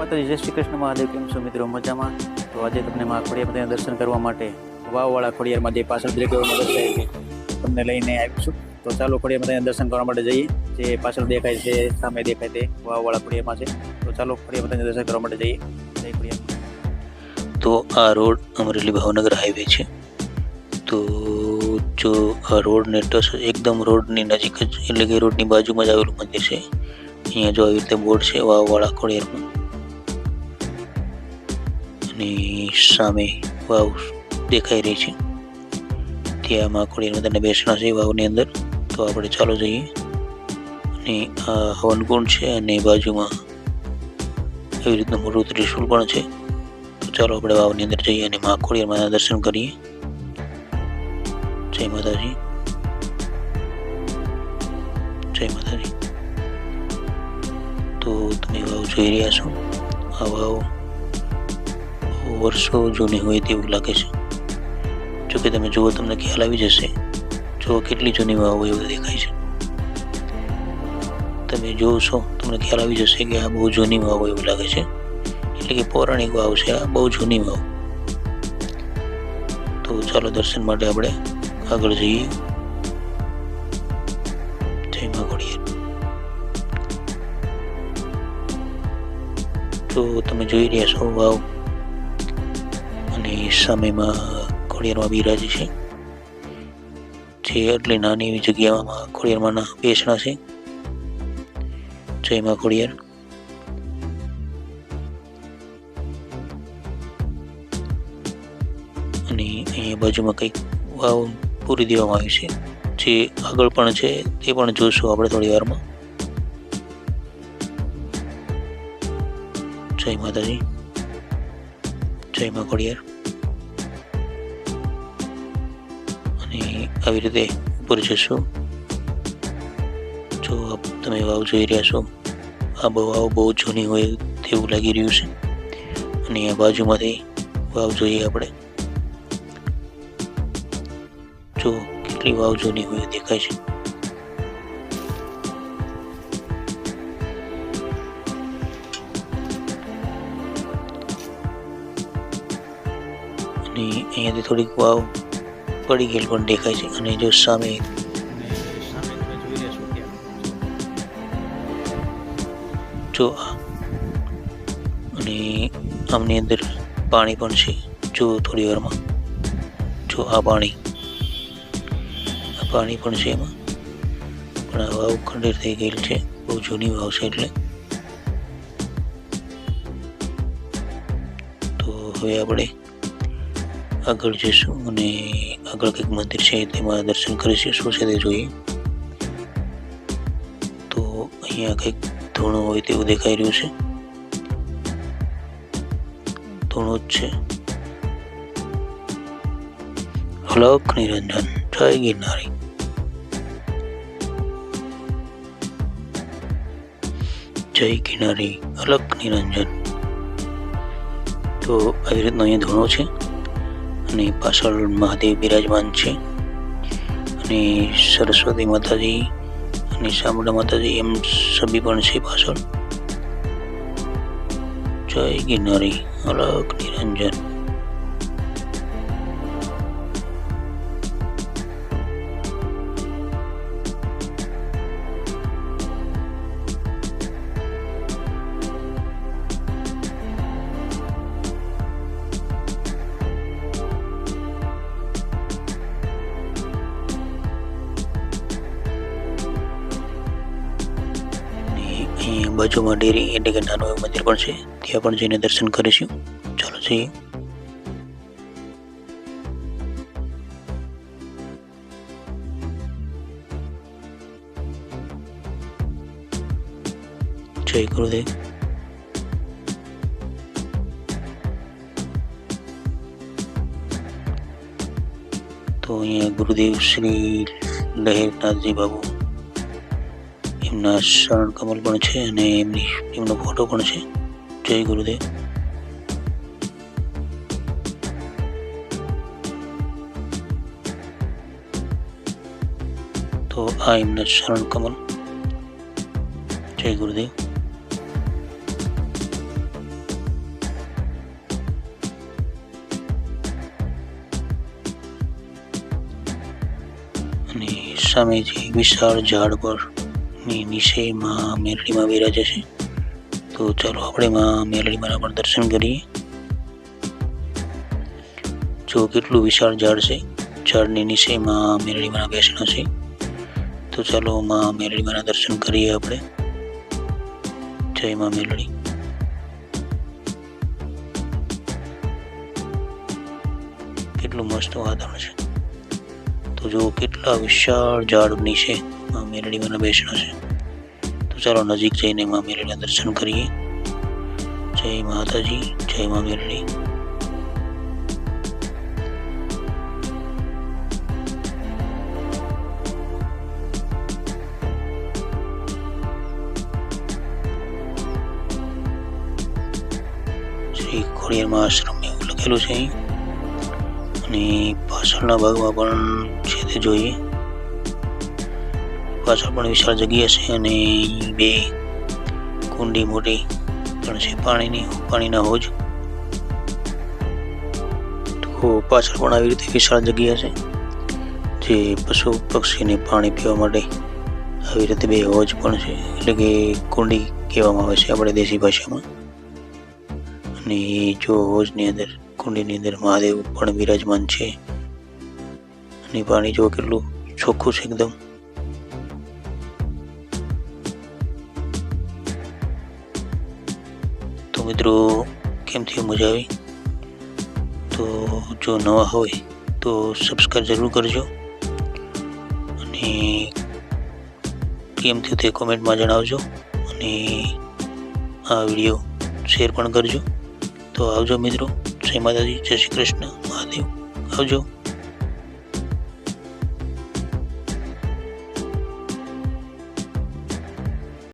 માતાજી, જય શ્રી કૃષ્ણ મહાદેવ, કેમ છો મિત્રો? મજામાં? તો આજે તમને મા ખોડિયાર દર્શન કરવા માટે વાવવાળા ખોડિયારમાં જે પાછળ બ્રેક દર્શાવી છે. તમને લઈને આવ્યું છું. તો ચાલો ખોડિયાર માતાના દર્શન કરવા માટે જઈએ. જે પાછળ દેખાય છે, સામે દેખાય તે વાવવાળા ખોડિયારમાં છે. તો ચાલો ખોડિયાર માતાના દર્શન કરવા માટે જઈએ. જય ખોડિયાર. તો આ રોડ અમરેલી ભાવનગર હાઈવે છે. તો જો આ રોડને ટચ એકદમ રોડની નજીક જ, એટલે કે રોડની બાજુમાં જ આવેલું મંદિર છે. અહીંયા જો આવી રીતે બોર્ડ છે વાવવાળા ખોડિયારમાં. અને સામે વાવ દેખાઈ રહી છે. ત્યાં માં ખોડિયાર બેસણા છે વાવની અંદર. તો આપણે ચાલો જઈએ. અને આ હવનકુંડ છે અને બાજુમાં એવી રીતનું મોટું ત્રિશુલ પણ છે. તો ચાલો આપણે વાવની અંદર જઈએ અને માકોડી ખોડિયાર દર્શન કરીએ. જય માતાજી. જય માતાજી. તો તમે વાવ જોઈ રહ્યા છો? આ વાવ વર્ષો જૂની હોય તેવું લાગે છે. જો કે તમે જુઓ, તમને ખ્યાલ આવી જશે. જો કેટલી જૂની વાવ હોય એવું દેખાય છે. તમે જોશો, તમને ખ્યાલ આવી જશે કે આ બહુ જૂની વાવ એવું લાગે છે. એટલે કે પૌરાણિક વાવ છે, આ બહુ જૂની વાવ. તો ચાલો દર્શન માટે આપણે આગળ જઈએ. જય મા તો તમે જોઈ રહ્યા છો, વાવ અને સામેમાં ખોડિયારમાં બિરાજ છે. જે એટલી નાની એવી જગ્યામાં ખોડિયારમાંના બેસણા છે. જયમાં ઘોડિયાર અને અહીંયા બાજુમાં કંઈક વાવ પૂરી દેવામાં આવી છે. જે આગળ પણ છે, તે પણ જોઈશું આપણે થોડી વારમાં. જય માતાજી. જય મા ખોડિયાર આવી રીતે ઉપર જશો. જો તમે વાવ જોઈ રહ્યા છો, આ વાવ બહુ જૂની હોય તેવું લાગી રહ્યું છે. અને આ બાજુમાંથી વાવ જોઈએ આપણે. જો કેટલી વાવ જૂની હોય દેખાય છે. અહીંયાથી થોડીક વાવ પડી ગયેલ પણ દેખાય છે. અને જો સામે જો અને આમની અંદર પાણી પણ છે. જો થોડી વારમાં જો આ પાણી આ પાણી પણ છે એમાં. પણ આ વાવ ખંડેર થઈ ગયેલ છે. બહુ જૂની વાવ છે એટલે. તો હવે આપણે આગળ જઈશું અને આગળ કંઈક મંદિર છે તેમાં દર્શન કરીશું. શું છે તે જોઈએ. તો અહીંયા કંઈક ધૂણું હોય તેવું દેખાઈ રહ્યું છે. ધૂણું જ છે. અલખ નિરંજન જય ગિરનારી. જય ગિરનારી. અલખ નિરંજન તો આવી રીતનો અહીંયા ધૂણો છે. અને પાછળ મહાદેવ બિરાજમાન છે. અને સરસ્વતી માતાજી અને શામળા માતાજી એમ સભી પણ છે પાછળ. જય ગિરનારી અલગ નિરંજન. અને બાજુમાં ડેરી એટલે કે નાનું એવું મંદિર પણ છે. ત્યાં પણ જઈને દર્શન કરીશું. ચાલો, જઈએ. જય ગુરુદેવ. તો અહીંયા ગુરુદેવ શ્રી લહેરનાથજી બાબુ শরণ কমল বনেছে মানে এমনি বিভিন্ন ফটো বনেছে জয় গুরুদেব। তো আই এম শরণ কমল। জয় গুরুদেব। মানে স্বামীজি বিশাল ঝাড়গড় ની નીચે મેરડીમાં બિરાજે છે તો ચાલો આપણે માં મેલડીમાં પણ દર્શન કરીએ. જો કેટલું વિશાળ ઝાડ છે, ઝાડની નીચે મેરડીમાં બેસણા છે. તો ચાલો માં મેલડીમાં દર્શન કરીએ આપણે. જય માં મેલડી. કેટલું મસ્ત વાતાવરણ છે. તો જો કેટલા વિશાળ ઝાડ નીચે માં મેલડીમાં બેસણો છે. તો ચાલો નજીક જઈને માં મેલડીના દર્શન કરીએ. જય માતાજી, જય માં મેરડી. શ્રી ખોડિયારમાં આશ્રમ એવું લખેલું છે અને પાછળના ભાગમાં પણ છે તે જોઈએ. પાછળ પણ વિશાળ જગ્યા છે અને બે કુંડી મોટી પણ છે પાણીની, પાણીના હોજ. તો પાછળ પણ આવી રીતે વિશાળ જગ્યા છે જે પશુ પક્ષીને પાણી પીવા માટે આવી રીતે બે હોજ પણ છે. એટલે કે કુંડી કહેવામાં આવે છે આપણે દેશી ભાષામાં. અને જો હોજની અંદર, કુંડીની અંદર મહાદેવ પણ બિરાજમાન છે. અને પાણી જો કેટલું ચોખ્ખું છે એકદમ. તો મિત્રો, કેમ થયું મજા આવી? તો જો નવા હોય તો સબસ્ક્રાઈબ જરૂર કરજો. અને કેમ થયું તે કોમેન્ટમાં જણાવજો. અને આ વીડિયો શેર પણ કરજો. તો આવજો મિત્રો, જય માતાજી, જય શ્રી કૃષ્ણ, મહાદેવ. આવજો.